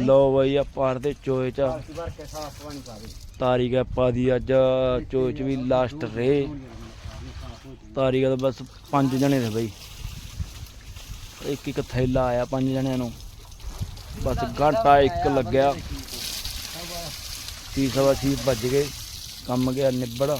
ਲੋ ਬਈ ਆ ਪਾਰ ਦੇ ਚੋਏ ਚ। ਕੇ ਤਾਰੀ ਗਿਆ ਪਾ ਦੀ ਅੱਜ ਚੋਏ ਚ ਵੀ ਲਾਸਟ ਰੇ। ਤਾਰੀ ਗਿਆ ਬਸ ਪੰਜ ਜਣੇ ਨੇ ਬਈ। ਇੱਕ ਇੱਕ ਥੈਲਾ ਆਇਆ ਪੰਜ ਜਣਿਆਂ ਨੂੰ। ਬਸ ਘੰਟਾ ਇੱਕ ਲੱਗਿਆ। ਛੇ ਸਵਾ ਛੇ ਵੱਜ ਗਏ? ਕੰਮ ਗਿਆ ਨਿਬੜ।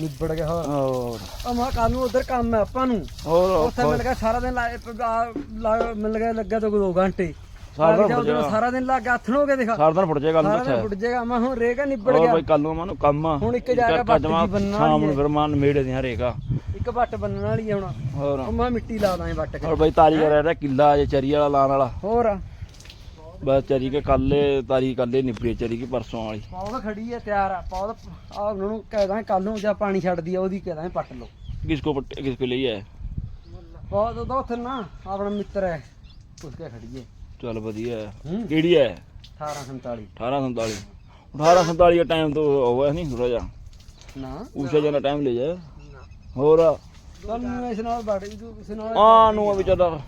ਨਿਬੜ ਗਿਆ ਹੋਰ। ਉਹ ਮਾ ਕੱਲ ਨੂੰ ਉਧਰ ਕੰਮ ਹੈ ਆਪਾਂ ਨੂੰ। ਹੋਰ ਉੱਥੇ ਮਿਲ ਗਿਆ ਸਾਰਾ ਦਿਨ ਲਾਏ ਆ- ਮਿਲ ਗਿਆ ਲੱਗਿਆ ਤਾਂ 2 ਘੰਟੇ। ਸਾਰਾ ਦਿਨ ਫੁੱਟ। ਸਾਰਾ ਦਿਨ ਲੱਗ ਹੱਥ ਹੋ ਕੇ ਦੇਖਾ। ਸਾਰਾ ਦਿਨ ਫੁੱਟ ਜਾਏਗਾ ਸਾਰਾ ਦਿਨ ਫੁੱਟ ਜਾਏਗਾ। ਮੈਂ ਹੁਣ ਰੇਗਾ ਨਿਬੜ ਹੋਰ ਗਿਆ। ਬਈ ਕੱਲ ਨੂੰ ਮਨੂੰ ਕੰਮ ਆ। ਹੁਣ ਇੱਕ ਜਾ ਕੇ ਬੱਟ ਜੀ ਬੰਨਣ ਸ਼ਾਮ ਨੂੰ। ਫਿਰ ਮਾਨ ਮੇੜੇ ਦੀਆਂ ਰੇਗਾ। ਇੱਕ ਵੱਟ ਬੰਨਣ ਵਾਲੀ ਹੈ ਹੁਣ। ਹੋਰ। ਮੈਂ ਮਿੱਟੀ ਲਾ ਦਾਂ ਵੱਟ ਕੇ ਹੋਰ ਬਈ ਤਾਰੀ ਕਰ ਰਿਹਾ ਕਿੱਲਾ ਜੇ ਚਰੀ ਵਾਲਾ ਲਾਣ ਵਾਲਾ। ਹੋਰ। ਬਸ ਚਰੀ ਕੇ ਕੱਲੇ ਤਾਰੀ ਕੱਲੇ ਨਿਬੜੀ ਚਰੀ ਕੀ ਪਰਸੋਂ ਵਾਲੀ। ਪੌਦ ਖੜੀ ਹੈ ਤਿਆਰ ਆ। ਪੌਦ ਆ ਉਹਨਾਂ ਨੂੰ ਕਹਿ ਕੱਲ ਨੂੰ ਜਾਂ ਪਾਣੀ ਛੱਡਦੀ ਆ ਉਹਦੀ ਕਹਿ ਦਾਂ ਪੱਟ ਲਓ। ਕਿਸ ਕੋ ਪੱਟ ਕਿਸ ਕੋ ਲਈ ਪੌਦ ਉਹਦਾ ਉੱਥੇ ਨਾ ਆਪਣਾ ਮਿੱਤਰ ਹੈ। ਉਸ ਕੇ ਖੜੀ ਹੈ ਚੱਲ ਵਧੀਆ ਹੈ। ਹੂੰ। ਕਿਹੜੀ ਹੈ? 1847 1847 1847 ਦਾ ਟਾਈਮ ਤੋਂ ਹੋਇਆ ਨਹੀਂ ਥੋੜਾ ਜਿਹਾ। ਨਾ। ਉਸੇ ਜਨਾ ਟਾਈਮ ਲੈ ਜਾ। ਹੋਰ? ਕੱਲ ਨੂੰ ਇਸ ਨਾਲ ਬਾੜੀ ਤੂੰ ਇਸ ਨਾਲ ਆ ਨੂੰ ਵੀ ਚੱਲ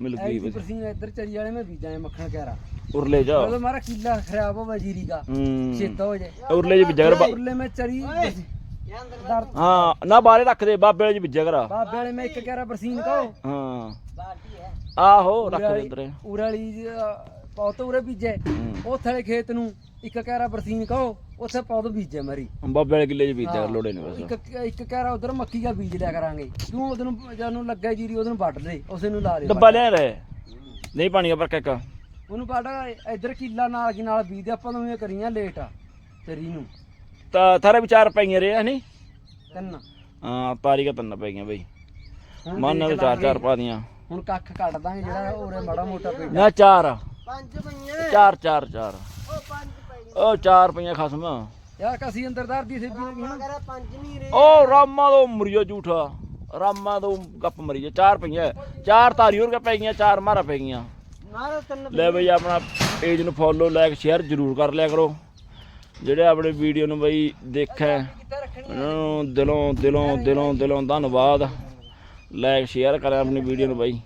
ਮਿਲ ਗਈ ਐਤੀ ਪਰਸੀਨ ਇੱਧਰ ਚਰੀ ਵਾਲੇ ਮੈਂ ਬੀਜਾਂ ਮੱਖਣ ਕਹਿਰਾ। ਉਰਲੇ ਜਾ। ਜਦੋਂ ਮਾਰਾ ਕਿੱਲਾ ਖਰਾਬ ਹੋ ਵਜੀਰੀ ਦਾ ਹੂੰ। ਚੇਤਾ ਹੋ ਜਾਏ। ਉਰਲੇ ਜੀ ਬਿਜਗਰ ਉਰਲੇ ਮੈਂ ਚਰੀ ਹਾਂ ਨਾ ਬਾਰੇ ਰੱਖ ਦੇ ਬਾਬੇ ਵਾਲੇ ਜੀ ਬਿਜਿਆ ਕਰਾ। ਬਾਬੇ ਵਾਲੇ ਮੈਂ ਇੱਕ ਕਹਿਰਾ ਬਰਸੀਨ ਕਹੋ। ਹਾਂ। ਬਾਲਟੀ ਹੈ। ਆਹੋ ਰੱਖ ਦੇ ਅੰਦਰ ਉਰੇ ਵਾਲੀ ਪੌਤ ਉਰੇ ਬੀਜੇ ਹੂੰ। ਉੱਥੇ ਵਾਲੇ ਖੇਤ ਨੂੰ ਇੱਕ ਕਹਿਰਾ ਬਰਸੀਨ ਕਹੋ ਉੱਥੇ ਪੌਦ ਬੀਜੇ ਮਰੀ। ਬਾਬੇ ਵਾਲੇ ਕਿੱਲੇ ਚ ਬੀਜਿਆ ਕਰ ਲੋੜੇ ਨੇ ਬਸ। ਇੱਕ ਇੱਕ ਕਹਿਰਾ ਉਧਰ ਮੱਕੀ ਦਾ ਬੀਜ ਲਿਆ ਕਰਾਂਗੇ। ਤੂੰ ਉਹਨੂੰ ਜਦੋਂ ਲੱਗਾ ਜੀਰੀ ਉਹਨੂੰ ਵੱਢ ਦੇ ਉਸੇ ਨੂੰ ਲਾ ਦੇ। ਡੱਬਾ ਲਿਆ ਰੇ ਨਹੀਂ ਪਾਣੀ ਪਰ ਕੱਕਾ ਉਹਨੂੰ ਵੱਢ ਇੱਧਰ ਕਿੱਲਾ ਨਾਲ ਕੀ ਨਾਲ ਬੀਜ ਦੇ ਆਪਾਂ ਨੂੰ ਇਹ ਕਰੀਆਂ ਲੇਟ ਆ ਤੇਰੀ ਨੂੰ। ਤਾਂ ਥਾਰੇ ਵਿਚਾਰ ਪਈਆਂ ਰੇ ਨਹੀਂ ਤਿੰਨ। ਹਾਂ ਤਾਰੀ ਕਾ ਤੰਨ ਪਈਆਂ ਬਈ। ਹੁਣ ਮਨ ਨਾਲ ਚਾਰ ਲਾਂਗੇ। ਚਾਰ ਪਾ ਦੀਆਂ। ਹੁਣ ਕੱਖ ਕੱਢ ਦਾਂਗੇ ਜਿਹੜਾ ਉਰੇ ਮਾੜਾ ਮੋਟਾ ਪਿੰਡ। ਨਾ ਚਾਰ। ਪੰਜ ਪਈਆਂ। ਚਾਰ ਚਾਰ ਚਾਰ। ਉਹ ਪੰਜ ਪਈਆਂ। ਉਹ ਚਾਰ ਪਈਆਂ ਖਸਮ। ਯਾਰ ਕਸੀ ਅੰਦਰਦਾਰ ਦੀ ਸੇਬੀ ਨੇ ਕਿਹਾ ਕਰਾ ਪੰਜ ਨਹੀਂ ਰੇ ਉਹ ਰਾਮਾ ਤੋਂ ਮਰੀਓ ਝੂਠਾ। ਰਾਮਾ ਤੋਂ ਗੱਪ ਮਰੀ ਜਾ। ਚਾਰ ਪਈਆਂ। ਚਾਰ ਤਾਰੀ ਹੋਰ ਪੈ ਗਈਆਂ ਚਾਰ ਮਾਰਾ ਪੈ ਗਈਆਂ। ਮਾਰਾ ਤਿੰਨ ਲੈ ਬਈ ਆਪਣਾ ਪੇਜ ਨੂੰ ਫੋਲੋ ਲਾਈਕ ਸ਼ੇਅਰ ਜ਼ਰੂਰ ਕਰ ਲਿਆ ਕਰੋ। ਜਿਹੜੇ ਆਪਣੇ ਵੀਡੀਓ ਨੂੰ ਬਈ ਦੇਖਿਆ ਉਹਨਾਂ ਨੂੰ ਦਿਲੋਂ ਦਿਲੋਂ ਦਿਲੋਂ ਦਿਲੋਂ ਧੰਨਵਾਦ। ਲਾਈਕ ਸ਼ੇਅਰ ਕਰਿਆ ਆਪਣੀ ਵੀਡੀਓ ਨੂੰ ਬਈ।